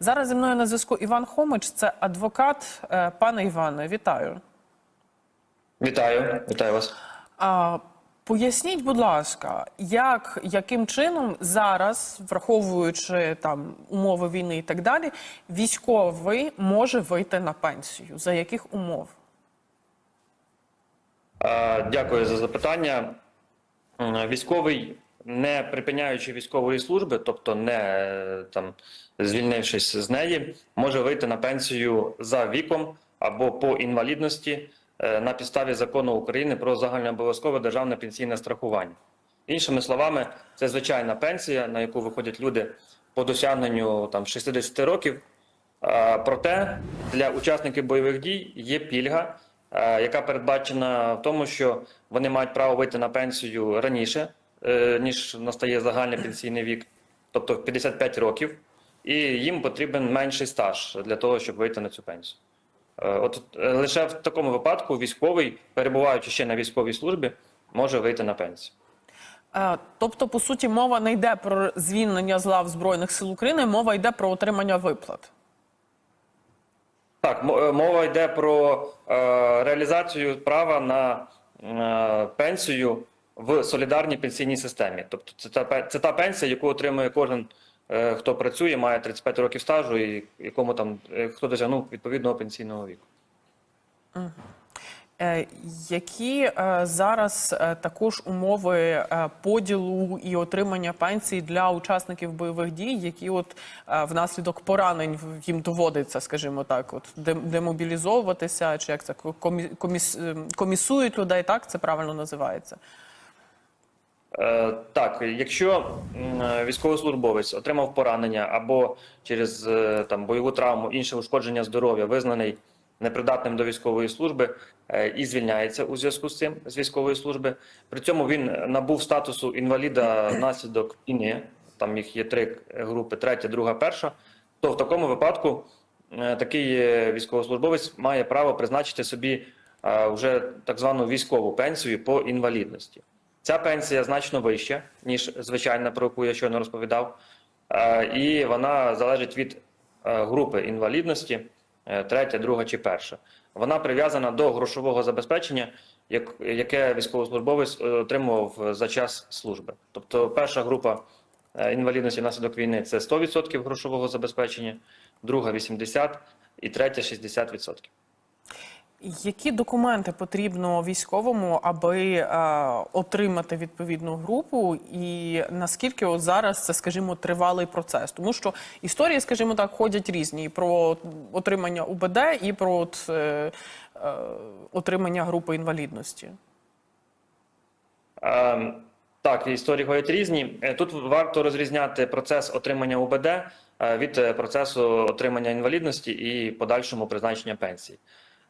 Зараз зі мною на зв'язку Іван Хомич, це адвокат. Е, Пане Іване, вітаю. Вітаю, вітаю вас. А, поясніть, будь ласка, як, яким чином зараз, враховуючи там умови війни і так далі, військовий може вийти на пенсію? За яких умов? Е, Дякую за запитання. Військовий, не припиняючи військової служби, тобто не е, там звільнившись з неї, може вийти на пенсію за віком або по інвалідності е, на підставі закону України про загальнообов'язкове державне пенсійне страхування. Іншими словами, це звичайна пенсія, на яку виходять люди по досягненню там 60 років. Е, Проте для учасників бойових дій є пільга, яка передбачена в тому, що вони мають право вийти на пенсію раніше, ніж настає загальний пенсійний вік, тобто в 55 років, і їм потрібен менший стаж для того, щоб вийти на цю пенсію. Е, От е, лише в такому випадку військовий, перебуваючи ще на військовій службі, може вийти на пенсію. Е, Тобто, по суті, мова не йде про звільнення з лав Збройних сил України, мова йде про отримання виплат. Так, е, мова йде про е, реалізацію права на е, пенсію в солідарній пенсійній системі. Тобто, це та це та пенсія, яку отримує кожен, е, хто працює, має 35 років стажу, і якому там е, хто досягнув відповідного пенсійного віку. Е, Які зараз також умови поділу і отримання пенсій для учасників бойових дій, які от внаслідок поранень їм доводиться, скажімо так, от демобілізовуватися, чи як це комі- ем, комісують людей, так це правильно називається? Е, Так, якщо військовослужбовець отримав поранення або через е, там бойову травму, інше ушкодження здоров'я, визнаний непридатним до військової служби е, і звільняється у зв'язку з цим з військової служби. При цьому він набув статусу інваліда внаслідок війни. Там їх є три групи: третя, друга, перша. То в такому випадку такий військовослужбовець має право призначити собі вже так звану військову пенсію по інвалідності. Ця пенсія значно вища, ніж звичайна, про яку я щойно розповідав, Е, і вона залежить від е, групи інвалідності, е, третя, друга чи перша. Вона прив'язана до грошового забезпечення, яке військовослужбовець отримував за час служби. Тобто, перша група інвалідності внаслідок війни це 100% грошового забезпечення, друга 80% і третя 60%. Які документи потрібно військовому, аби е, отримати відповідну групу, і наскільки от зараз це, скажімо, тривалий процес? Тому що історії, скажімо так, ходять різні про отримання УБД, і про от, е, е, отримання групи інвалідності. Ем, Так, історії ходять різні. Е, Тут варто розрізняти процес отримання УБД е, від е, процесу отримання інвалідності і подальшому призначення пенсії.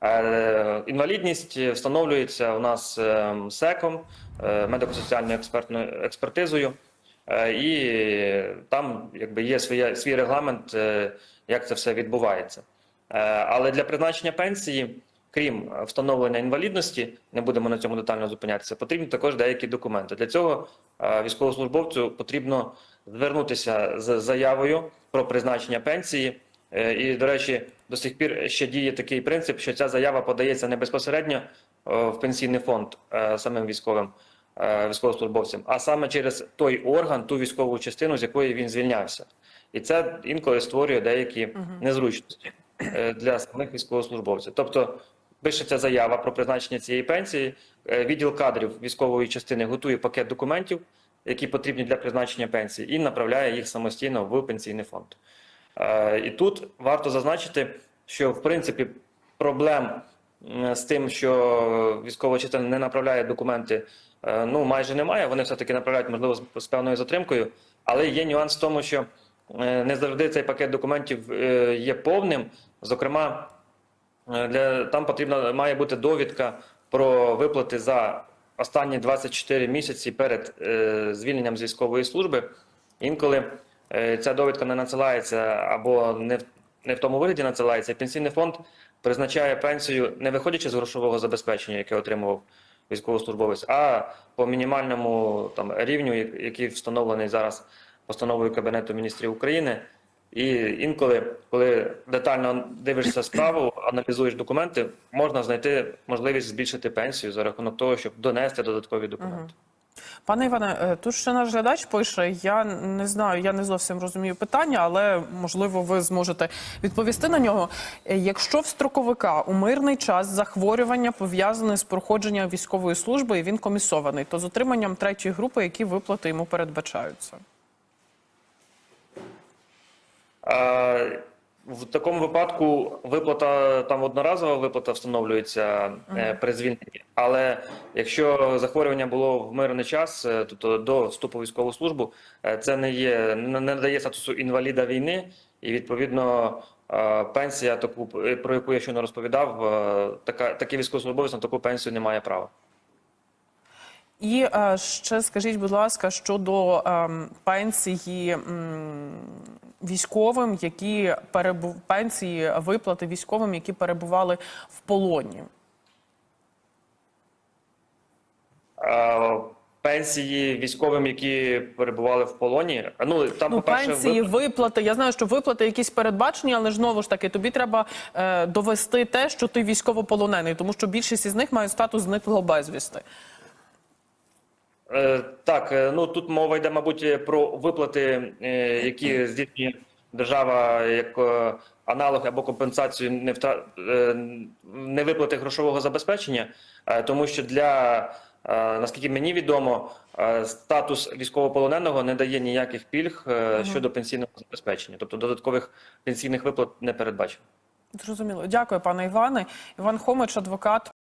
Е, Інвалідність встановлюється у нас ем, СЕКом, е, медико-соціальною експертною експертизою, Е, і там якби є своє, свій регламент, як це все відбувається. Але для призначення пенсії крім встановлення інвалідності, не будемо на цьому детально зупинятися, потрібні також деякі документи. Для цього військовослужбовцю потрібно звернутися з заявою про призначення пенсії. Е, І, до речі, до сих пір ще діє такий принцип, що ця заява подається не безпосередньо е, в пенсійний фонд е, самим військовим військовослужбовцям, а саме через той орган, ту військову частину, з якої він звільнявся. І це інколи створює деякі незручності для самих військовослужбовців. Тобто пишеться заява про призначення цієї пенсії. Відділ кадрів військової частини готує пакет документів, які потрібні для призначення пенсії, і направляє їх самостійно в пенсійний фонд. Е, І тут варто зазначити, що в принципі проблем з тим, що військова частина не направляє документи, е, ну майже немає. Вони все таки направляють, можливо, з- певною затримкою, але є нюанс в тому, що е, не завжди цей пакет документів е, є повним. Зокрема, Е, Для там потрібна має бути довідка про виплати за останні 24 місяці перед е, звільненням з військової служби. Інколи е, ця довідка не надсилається або не в, не в тому вигляді надсилається. Пенсійний фонд призначає пенсію, не виходячи з грошового забезпечення, яке отримував військовослужбовець, а по мінімальному там рівню, який встановлений зараз постановою Кабінету міністрів України. І інколи, коли детально дивишся справу, аналізуєш документи, можна знайти можливість збільшити пенсію за рахунок того, щоб донести додаткові документи. Пане Іване, е, тут ще наш глядач пише. Я не знаю, я не зовсім розумію питання, але можливо ви зможете відповісти на нього. Е, Якщо в строковика у мирний час захворювання пов'язане з проходженням військової служби, і він комісований, то з отриманням третьої групи, які виплати йому передбачаються? Е, В такому випадку виплата там одноразова виплата встановлюється е, при звільненні. Але якщо захворювання було в мирний час, е, тобто до вступу в військову службу, е, це не є не не дає статусу інваліда війни, і відповідно е, пенсія, таку про яку я щойно розповідав, е, така такий військовослужбовець на таку пенсію не має права. І е, ще скажіть, будь ласка, щодо ем, пенсії м, військовим, які перебув пенсії виплати військовим, які перебували в полоні. Пенсії військовим, які перебували в полоні. Ну там, Ну, по-перше, пенсії, вип- виплати. Я знаю, що виплати якісь передбачені, але ж знову ж таки, тобі треба е, довести те, що ти військовополонений, тому що більшість із них мають статус зниклого безвісти. Е, Так, е, ну тут мова йде, мабуть, про виплати, е, які здійснює держава як аналог або компенсацію не втра... е, невиплати грошового забезпечення, тому що для наскільки мені відомо, статус військовополоненого не дає ніяких пільг щодо пенсійного забезпечення, тобто додаткових пенсійних виплат не передбачено. Зрозуміло. Дякую, пане Іване. Іван Хомич, адвокат.